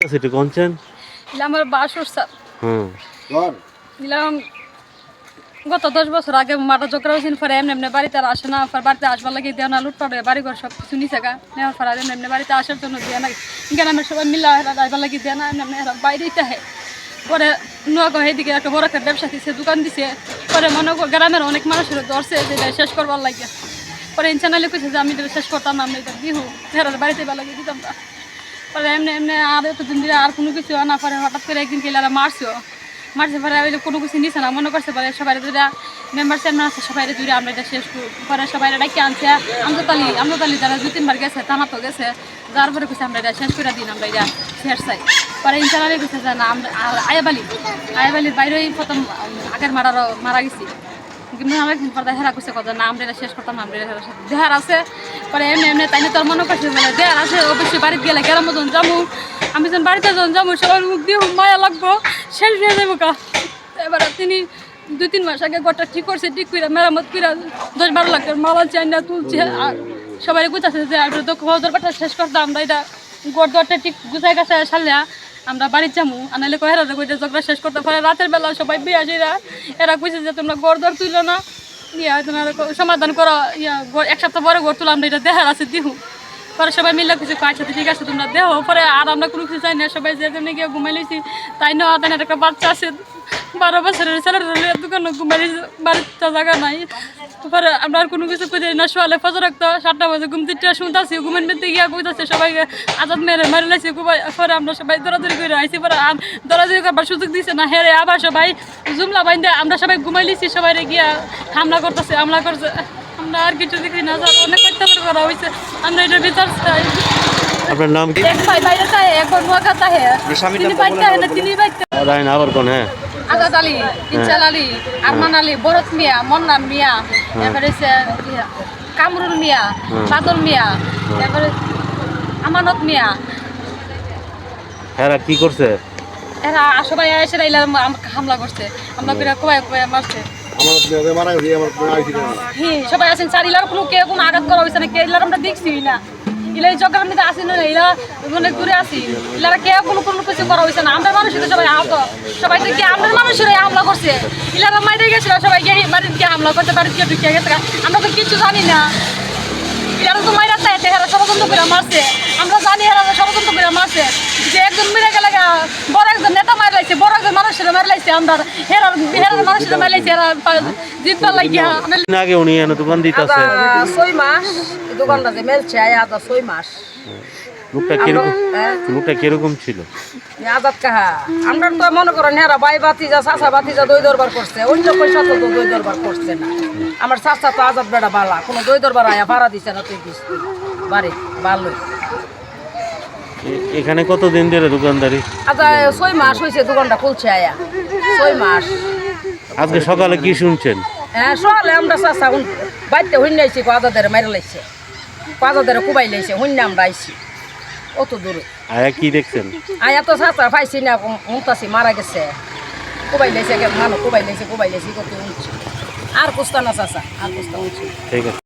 সেটা কোনছেন আমার বাসুর স্যার হুম। নিলাম গত দশ বছর আগে মাটা জোকরা হয়েছিল পরে এমনি এমনি বাড়িতে আর আসে না পরে বাড়িতে আসবার লাগে দেওয়া না লুটপাট হয়ে বাড়ি ঘর সব কিছু নিচে গা নেওয়ার পর এমনি এমনি বাড়িতে আসার জন্য দেওয়া না গ্রামের সবাই মিলা হেরা আসবার লাগে দেওয়া না এমনি এমনি হেরা বাইরেই তাহে পরে নোয়াগো এইদিকে একটা বড় একটা ব্যবসা দিছে দোকান দিছে। পরে মনে কর গ্রামের অনেক মানুষের ধরছে যে শেষ করবার লাগে। পরে ইনচানালে কইছে যে আমি শেষ করতাম না আমি এটা দিহু হেরার বাড়িতে বেলা লাগে দিতাম না। পরে এমনি এমনি আর এতদিন ধরে আর কোনো কিছু না পরে হঠাৎ করে একদিন কেলারা মারছো। মারছে পরে ওই কোনো কিছু নিছে না, মনে করছে পরে সবাই দুটা মেম্বার চেয়ারম্যান আছে, সবাই দুইটা আমরা এটা শেষ পরে সবাই ডাকি আনছে। আমদাতালি আমদাতালি যারা দু তিনবার গেছে থানা তো গেছে, যার পরে কিছু আমরা এটা শেষ করে দিন, আমরা এটা শেষ চাই। পরে ইন্টারনালে গেছে যে না, আমরা আর আয়াবালি, আয়াবালির বাইরেই প্রথম আগের মারারও মারা গেছি। কিন্তু আমরা কিন্তু পর্দা হেরা করছে কথা না আমরা শেষ করতাম আমরা দেহার আছে, পরে এমনি এমনি তাই তোর মনে করছে বলে দেহার আছে, অবশ্যই বাড়িতে গেলে গেলাম মতন যাব। আমি যখন বাড়িতে যখন যাব সবার মুখ দিয়ে মায়া লাগবো। শেষ হয়ে যাব কা এবার তিনি দুই তিন মাস আগে ঘরটা ঠিক করছে, ঠিক করে মেরামত করে দশ বারো লাখ টাকার মালাল চাই না তুলছে। আর সবাই গুছাচ্ছে যে, আর তো দরবারটা শেষ করতাম আমরা এটা গড় দরটা ঠিক গুছাই গাছে সারলে। আমরা বাড়ির যাব আনালে কহেরা কইটা ঝগড়া শেষ করতে পারে, রাতের বেলা সবাই বিয়ে আসিরা এরা কইছে যে, তোমরা গড় দর তুলো না। ইয়া, তোমার সমাধান করো, ইয়া এক সপ্তাহ পরে গড় তুলো আমরা এটা দেখার আছে, দিহু। পরে সবাই মিলে কিছু কয়েছে ঠিক আছে, তোমরা দেহ। পরে আর আমরা কোনো কিছু চাই না, সবাই যে যেমনি গিয়ে ঘুমাই লইছি, তাই না তাই একটা বাচ্চা আছে, বারো বছরের ছেলের দোকানে ঘুমাই বাড়িতে জায়গা নাই। পরে আমরা আর কোনো কিছু করি না শোয়ালে ফজর রাখতো সাতটা বাজে ঘুম তিনটা শুনতেছি ঘুমের মধ্যে গিয়া কইতাছে সবাই আজাদ মেরে মারি লাইছি পরে আমরা সবাই দৌড়াদৌড়ি করে আইছি পরে দৌড়াদৌড়ি করবার সুযোগ দিছে না হেরে আবার সবাই জুমলা বাইন্দে আমরা সবাই ঘুমাই লিছি সবাই গিয়া হামলা করতেছে হামলা করছে আমরা আর কিছু দেখি না স্যার অনেক অত্যাচার করা হয়েছে আমরা এটার ভিতর চাই। আপনার নাম কি? বাইরে তাহে এখন নোয়াগা তাহে তিনি বাইতে না তিনি বাইতে রায়ন আবার কোন হ্যাঁ। আজাদ আলী ইনসাল আলী আরমান আলী ভরত মিয়া মন্নান মিয়া। এবারে কামরুল মিয়া বাদল মিয়া এবারে আমানত মিয়া। হ্যাঁ কি করছে? এরা এসে আমাকে হামলা করছে। মারছে। সবাই আছেন। চার ইলার কোনো কে কোনো আঘাত করা হয়েছে না। কে ইলার আমরা দেখছি না। ইলা এই জগের মধ্যে আসি না। ইলা অনেক দূরে আসি ইলারা কে কোনো কোনো কিছু করা হয়েছে না। আমরা মানুষ সবাই আহত। সবাই তো কি আমরা মানুষেরাই হামলা করছে। ইলারা মাইরে গেছিল সবাই গিয়ে বাড়িতে গিয়ে হামলা করতে বাড়িতে গিয়ে ঢুকিয়ে গেছে আমরা তো কিছু জানি না। ইলারা তো মাইরা তাই হেরা ষড়যন্ত্র করে মারছে। আমরা জানি হেরা ষড়যন্ত্র করে মারছে। যে একজন মেরে গেলে বড় একজন নেতা মার লাইছে বড় একজন মানুষের মার লাইছে আমরা হেরা হেরা মানুষের মার লাইছে হেরা জিতবার লাগিয়া। আগে উনি দোকান আদা ছয় মাস দোকানটা যে মেলছে আয় আদা ছয় মাস। লোকটা কীরকম? হ্যাঁ, লোকটা কীরকম ছিল? আজাদ কাহা। আমরা তো মনে করেন হেরা বাই বাতিজা চাষা বাতিজা দই দরবার করছে। অন্য পয়সা তো দই দরবার করছে না। আমার চাষা তো আজাদ বেড়া বালা। কোনো দই দরবার আয়া ভাড়া দিছে না তুই দিস। বাড়ি এখানে কতদিন ধরে দোকানদারি? আদা ছয় মাস হয়েছে দোকানটা খুলছে আয়া। ছয় মাস। আজকে সকালে কি শুনছেন? হ্যাঁ সকালে আমরা চাষা বাড়িতে হইন আইছি আজাদের মাইরে লাইছে। আজাদের কুবাই লাইছে হইন আমরা আইছি। অত দূরে। আয়া কি দেখছেন? আয়া তো চাচা পাইছি না মুমতাসি মারা গেছে। কোবাই লাইছে মানুষ কোবাই লাইছে কোবাই লাইছে কত উঠছে আর কুস্তা না চাচা আর কুস্তা উঠছে ঠিক আছে।